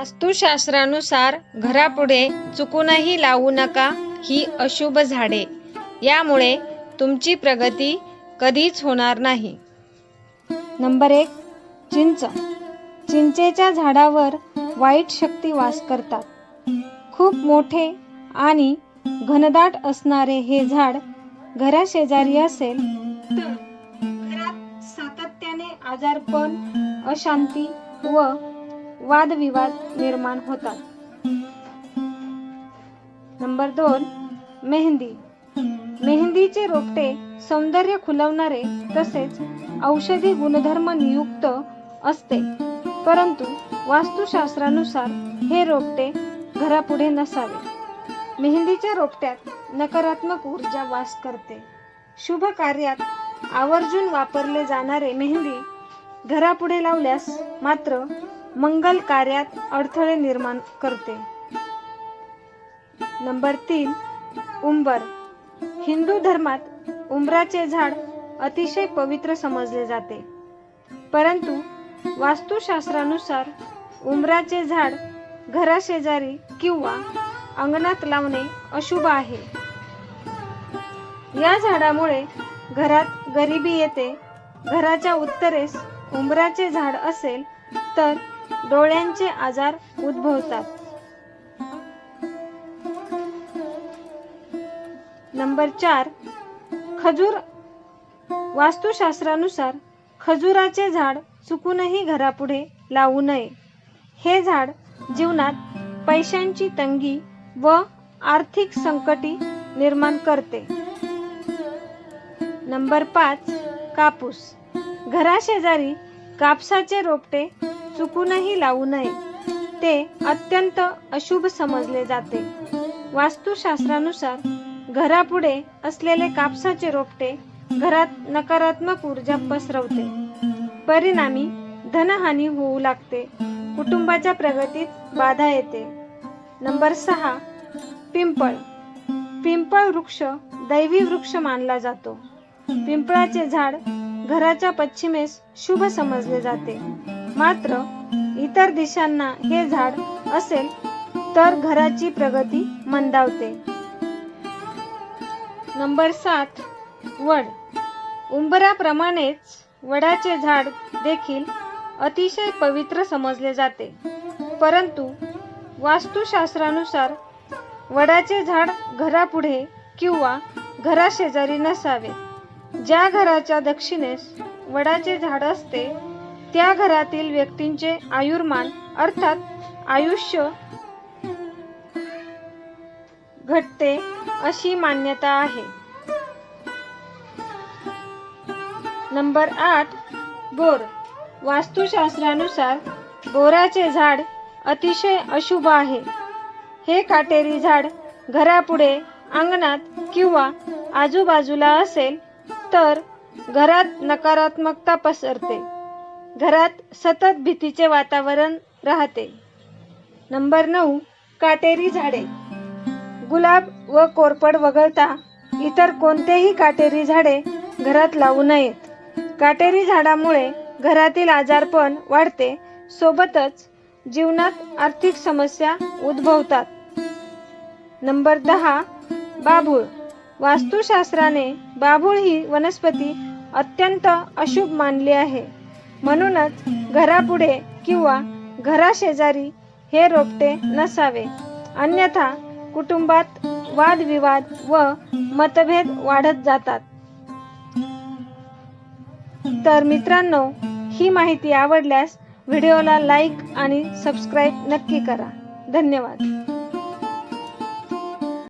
वास्तुशास्त्रानुसार घरापुढे चुकूनही लावू नका ही अशुभ झाडे. यामुळे तुमची प्रगती कधीच होणार नाही. नंबर एक चिंच. चिंचेच्या झाडावर वाईट शक्ती वास करतात. खूप मोठे आणि घनदाट असणारे हे झाड घराशेजारी असेल तर घरात सातत्याने आजारपण अशांती व वादविवाद निर्माण होतात. नंबर दोन मेहंदी. मेहंदीचे रोपटे सौंदर्य खुलवणारे तसेच औषधी गुणधर्म नियुक्त असते. परंतु वास्तुशास्त्रानुसार हे रोपटे घरापुढे नसावे. मेहंदीच्या रोपट्यात नकारात्मक ऊर्जा वास करते. शुभ कार्यात आवर्जून वापरले जाणारे मेहंदी घरापुढे लावल्यास मात्र मंगल कार्यात अडथळे निर्माण करते. नंबर तीन उंबर. हिंदू धर्मात उंबराचे झाड अतिशय पवित्र समजले जाते. परंतु वास्तुशास्त्रानुसार उंबराचे झाड घराशेजारी किंवा अंगणात लावणे अशुभ आहे. या झाडामुळे घरात गरिबी येते. घराच्या उत्तरेस उंबराचे झाड असेल तर डोळ्यांचे आजार उद्भवतात. नंबर चार खजूर वास्तुशास्त्रानुसार खजुराचे झाड चुकूनही घरापुढे लावू नये. हे झाड जीवनात पैशांची तंगी व आर्थिक संकटी निर्माण करते. नंबर पाच कापूस. घराशेजारी कापसाचे रोपटे चुकूनही लावू नये. ते अत्यंत अशुभ समजले जाते. वास्तुशास्त्रानुसार घरापुढे असलेले कापसाचे रोपटे घरात नकारात्मक ऊर्जा पसरवते. परिणामी धनहानी होऊ लागते. कुटुंबाच्या प्रगतीत बाधा येते. नंबर सहा पिंपळ. पिंपळ वृक्ष दैवी वृक्ष मानला जातो. पिंपळाचे झाड घराच्या पश्चिमेस शुभ समजले जाते. मात्र इतर दिशांना हे झाड असेल तर घराची प्रगती मंदावते. नंबर सात वड. उंबराप्रमाणेच वडाचे झाड देखील अतिशय पवित्र समजले जाते. परंतु वास्तुशास्त्रानुसार वडाचे झाड घरापुढे किंवा घराशेजारी नसावे. ज्या घराच्या दक्षिणेस वडाचे झाड असते त्या घरातील व्यक्तींचे आयुर्मान अर्थात आयुष्य घटते अशी मान्यता आहे. नंबर आठ बोर. वास्तुशास्त्रानुसार बोराचे झाड अतिशय अशुभ आहे. हे काटेरी झाड घरापुढे अंगणात किंवा आजूबाजूला असेल तर घरात नकारात्मकता पसरते. घरात सतत भीतीचे वातावरण राहते. नंबर नऊ काटेरी झाडे. गुलाब व कोरपड वगळता इतर कोणतेही काटेरी झाडे घरात लावू नयेत. काटेरी झाडामुळे घरातील आजारपण वाढते सोबतच जीवनात आर्थिक समस्या उद्भवतात. नंबर दहा बाभूळ. वास्तुशास्त्राने बाभूळ ही वनस्पती अत्यंत अशुभ मानली आहे. म्हणूनच घरापुढे किंवा घराशेजारी हे रोपटे नसावे. अन्यथा कुटुंबात वादविवाद व मतभेद वाढत जातात. तर मित्रांनो ही माहिती आवडल्यास व्हिडिओला लाईक आणि सबस्क्राईब नक्की करा. धन्यवाद.